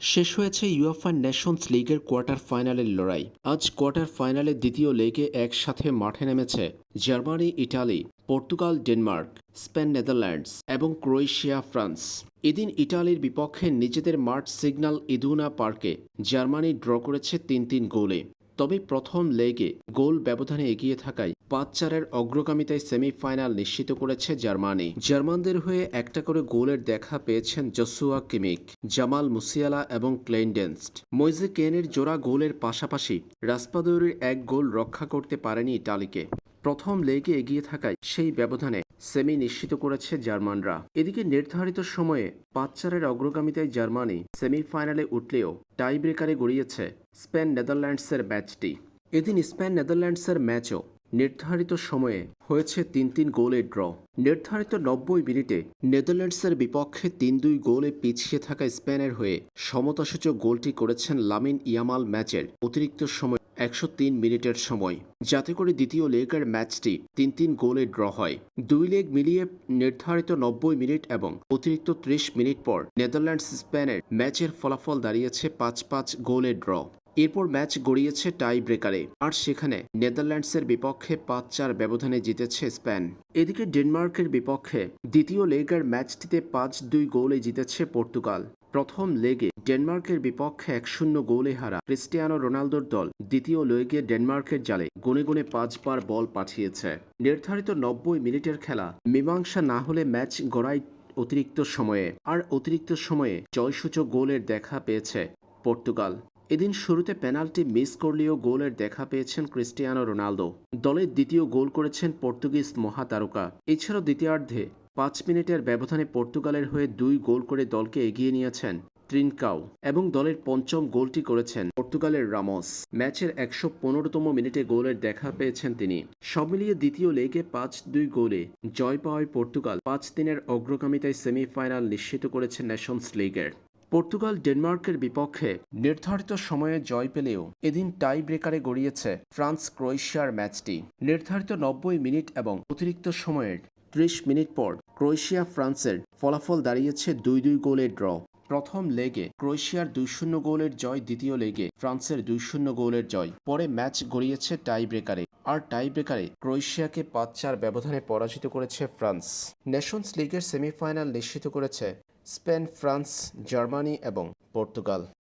শেষ হয়েছে UEFA Nations লিগের কোয়ার্টার ফাইনালের লড়াই। আজ কোয়ার্টার ফাইনালের দ্বিতীয় লেগে একসাথে মাঠে নেমেছে Germany, Italy, Portugal, Denmark, Spain, Netherlands এবং ক্রোয়েশিয়া, ফ্রান্স। এদিন ইটালির বিপক্ষে নিজেদের মাঠ সিগনাল ইদুনা পার্কে জার্মানি ড্র করেছে তিন তিন গোলে। তবে প্রথম লেগে গোল ব্যবধানে এগিয়ে থাকায় পাঁচ চারের অগ্রগামিতায় সেমিফাইনাল নিশ্চিত করেছে জার্মানি। জার্মানদের হয়ে একটা করে গোলের দেখা পেয়েছেন জসুয়া কিমিক, জামাল মুসিয়ালা এবং ক্লেইনডেন্সড মইজে কেনের জোড়া গোলের পাশাপাশি রাসপাদৌরির এক গোল রক্ষা করতে পারেনি ইটালিকে প্রথম লেগে এগিয়ে থাকায় সেই ব্যবধানে সেমি নিশ্চিত করেছে জার্মানরা। এদিকে নির্ধারিত সময়ে পাঁচ চারের অগ্রগামিতায় জার্মানি সেমিফাইনালে উঠলেও টাই ব্রেকারে গড়িয়েছে স্পেন নেদারল্যান্ডসের ম্যাচটি। এদিন স্পেন নেদারল্যান্ডসের ম্যাচও নির্ধারিত সময়ে হয়েছে তিন তিন গোলে ড্র। নির্ধারিত নব্বই মিনিটে নেদারল্যান্ডসের বিপক্ষে তিন দুই গোলে পিছিয়ে থাকা স্পেনের হয়ে সমতাসূচক গোলটি করেছেন লামিন ইয়ামাল ম্যাচের অতিরিক্ত সময় একশো তিন মিনিটের সময়। যাতে করে দ্বিতীয় লেগের ম্যাচটি তিন তিন গোলে ড্র হয়। দুই লেগ মিলিয়ে নির্ধারিত নব্বই মিনিট এবং অতিরিক্ত ত্রিশ মিনিট পর নেদারল্যান্ডস স্পেনের ম্যাচের ফলাফল দাঁড়িয়েছে পাঁচ পাঁচ গোলে ড্র। এরপর ম্যাচ গড়িয়েছে টাই ব্রেকারে আর সেখানে নেদারল্যান্ডসের বিপক্ষে পাঁচ চার ব্যবধানে জিতেছে স্পেন। এদিকে ডেনমার্কের বিপক্ষে দ্বিতীয় লেগের ম্যাচটিতে পাঁচ দুই গোলে জিতেছে পর্তুগাল। প্রথম লেগে ডেনমার্কের বিপক্ষে এক শূন্য গোলে হারা ক্রিস্টিয়ানো রোনালদোর দল দ্বিতীয় লেগে ডেনমার্কের জালে গুনে গুনে পাঁচবার বল পাঠিয়েছে। নির্ধারিত নব্বই মিনিটের খেলা মীমাংসা না হলে ম্যাচ গড়াই অতিরিক্ত সময়ে। আর অতিরিক্ত সময়ে জয়সূচক গোলের দেখা পেয়েছে পর্তুগাল। এদিন শুরুতে পেনাল্টি মিস করলেও গোলের দেখা পেয়েছেন ক্রিস্টিয়ানো রোনালদো। দলের দ্বিতীয় গোল করেছেন পর্তুগিজ মহাতারকা। এছাড়াও দ্বিতীয়ার্ধে পাঁচ মিনিটের ব্যবধানে পর্তুগালের হয়ে দুই গোল করে দলকে এগিয়ে নিয়েছেন ট্রিনকাও এবং দলের পঞ্চম গোলটি করেছেন পর্তুগালের রামস। ম্যাচের একশো পনেরোতম মিনিটে গোলের দেখা পেয়েছেন তিনি। সব মিলিয়ে দ্বিতীয় লেগে পাঁচ দুই গোলে জয় পাওয়ায় পর্তুগাল পাঁচ দিনের অগ্রগামিতায় সেমিফাইনাল নিশ্চিত করেছে নেশনস লিগের। পর্তুগাল ডেনমার্কের বিপক্ষে নির্ধারিত সময়ে জয় পেলেও এদিন টাই ব্রেকারে গড়িয়েছে ফ্রান্স ক্রোয়েশিয়ার ম্যাচটি। নির্ধারিত নব্বই মিনিট এবং অতিরিক্ত সময়ের ত্রিশ মিনিট পর ক্রোয়েশিয়া ফ্রান্সের ফলাফল দাঁড়িয়েছে দুই দুই গোলের ড্র। প্রথম লেগে ক্রোয়েশিয়ার দুই শূন্য গোলের জয়, দ্বিতীয় লেগে ফ্রান্সের দুই শূন্য গোলের জয়। পরে ম্যাচ গড়িয়েছে টাই ব্রেকারে আর টাই ব্রেকারে ক্রোয়েশিয়াকে পাঁচ চার ব্যবধানে পরাজিত করেছে ফ্রান্স। নেশনস লিগের সেমিফাইনাল নিশ্চিত করেছে স্পেন, ফ্রান্স, জার্মানি এবং পর্তুগাল।